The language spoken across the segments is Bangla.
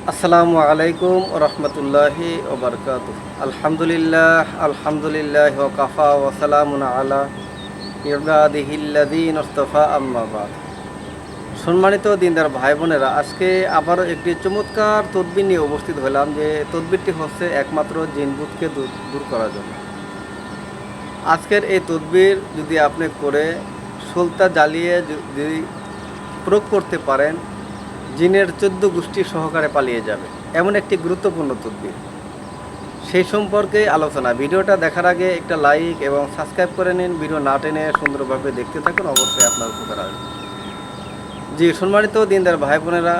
আসসালামু আলাইকুম রহমতুল্লাহি ওবরকাত আলহামদুলিল্লাহ আলহামদুলিল্লাহ ওকাফা ওসালামুন আলা ইবাদিহিল্লাদিন ওস্তফা আম্মাবাদ সম্মানিত দিনদার ভাই বোনেরা আজকে আবারও একটি চমৎকার তদবির নিয়ে উপস্থিত হলাম যে তদবিরটি হচ্ছে একমাত্র জিনবুতকে দূর করার জন্য। আজকের এই তদবির যদি আপনি করে সুলতা জ্বালিয়ে যদি প্রয়োগ করতে পারেন জিনের চোদ্দ গোষ্ঠী সহকারে পালিয়ে যাবে। এমন একটি গুরুত্বপূর্ণ তদবির। সেই সম্পর্কে আলোচনা। ভিডিওটা দেখার আগে একটা লাইক এবং সাবস্ক্রাইব করে নিন। ভিডিও না টেনে সুন্দরভাবে দেখতে থাকুন। অবশ্যই আপনার উপকার আসবে। জি, সম্মানিত দিনদার ভাই বোনেরা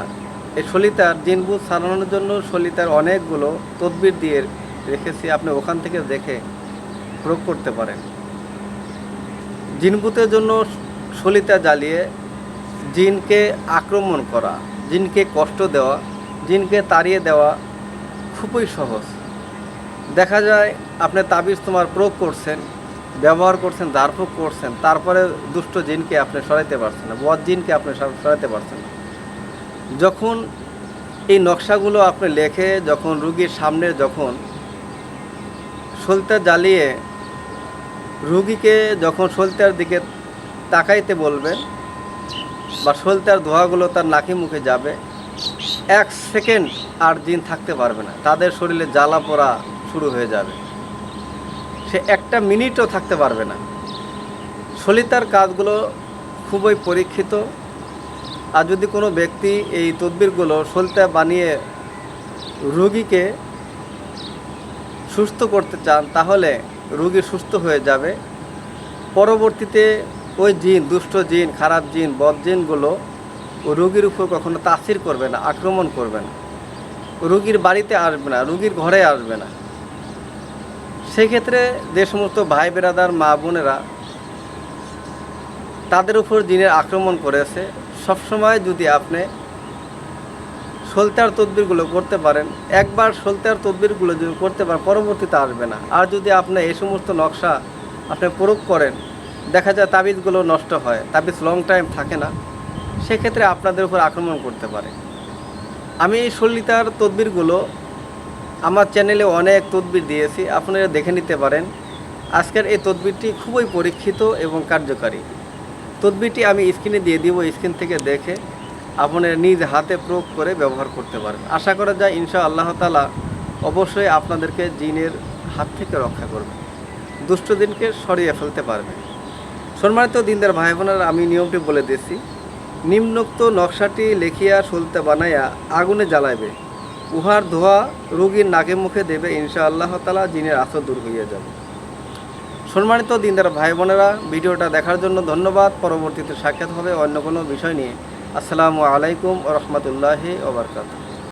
এই সলিতার জিনবুত সারানোর জন্য সলিতার অনেকগুলো তদবির দিয়ে রেখেছি। আপনি ওখান থেকে দেখে প্রয়োগ করতে পারেন। জিনবুতের জন্য সলিতা জ্বালিয়ে জিনকে আক্রমণ করা। জিনকে কষ্ট দেওয়া, জিনকে তাড়িয়ে দেওয়া খুবই সহজ। দেখা যায় আপনি তাবিজ তোমার প্রয়োগ করছেন, ব্যবহার করছেন দারফুক করছেন, তারপরে দুষ্ট জিনকে আপনি সরাইতে পারছেন না, বদ জিনকে আপনি সর- সরাইতে পারছেন না। যখন এই নকশাগুলো আপনি লেখে, যখন রুগীর সামনে যখন সলতে জ্বালিয়ে রুগীকে যখন সলতার দিকে তাকাইতে বলবেন বা সলতার ধোঁয়াগুলো তার নাকি মুখে যাবে, এক সেকেন্ড আর জিন থাকতে পারবে না। তাদের শরীরে জ্বালা পোড়া শুরু হয়ে যাবে। সে একটা মিনিটও থাকতে পারবে না। সলিতার কাজগুলো খুবই পরীক্ষিত। আর যদি কোনো ব্যক্তি এই তদবিরগুলো সলিতা বানিয়ে রুগীকে সুস্থ করতে চান, তাহলে রুগী সুস্থ হয়ে যাবে। পরবর্তীতে ওই জিন, দুষ্ট জিন, খারাপ জিন, বদ জিনগুলো রুগীর উপর কখনো তাসির করবে না, আক্রমণ করবে না। রুগীর বাড়িতে আসবে না, রুগীর ঘরে আসবে না। সেক্ষেত্রে যে সমস্ত ভাই বেরাদার, মা বোনেরা তাদের উপর জিনের আক্রমণ করেছে, সবসময় যদি আপনি সলতার তদবিরগুলো করতে পারেন, একবার সলতার তদবিরগুলো যদি করতে পারেন, পরবর্তীতে আসবে না। আর যদি আপনি এই সমস্ত নকশা আপনি প্রয়োগ করেন দেখা যায় তাবিজগুলো নষ্ট হয়, তাবিজ লং টাইম থাকে না, সেক্ষেত্রে আপনাদের উপর আক্রমণ করতে পারে। আমি এই সলিতার তদবিরগুলো আমার চ্যানেলে অনেক তদবির দিয়েছি, আপনারা দেখে নিতে পারেন। আজকের এই তদবিরটি খুবই পরীক্ষিত এবং কার্যকারী। তদবিরটি আমি স্ক্রিনে দিয়ে দিব স্ক্রিন থেকে দেখে আপনার নিজ হাতে প্রয়োগ করে ব্যবহার করতে পারেন আশা করা যায় ইনশা আল্লাহ তালা অবশ্যই আপনাদেরকে জিনের হাত থেকে রক্ষা করবে। দুষ্ট দিনকে সরিয়ে ফেলতে পারবে। সম্মানিত দিনদার ভাই বোনেরা আমি নিয়মটি বলে দিয়েছি নিম্নোক্ত নকশাটি লেখিয়া সলতে বানাইয়া আগুনে জ্বালাইবে। উহার ধোয়া রোগীর নাকে মুখে দেবে ইনশা আল্লাহ তালা জিনের আসর দূর হইয়া যাবে। সম্মানিত দিনদার ভাই বোনেরা ভিডিওটা দেখার জন্য ধন্যবাদ। পরবর্তীতে সাক্ষাৎ হবে অন্য কোনো বিষয় নিয়ে। আসসালামু আলাইকুম রহমতুল্লাহি ওবরকাত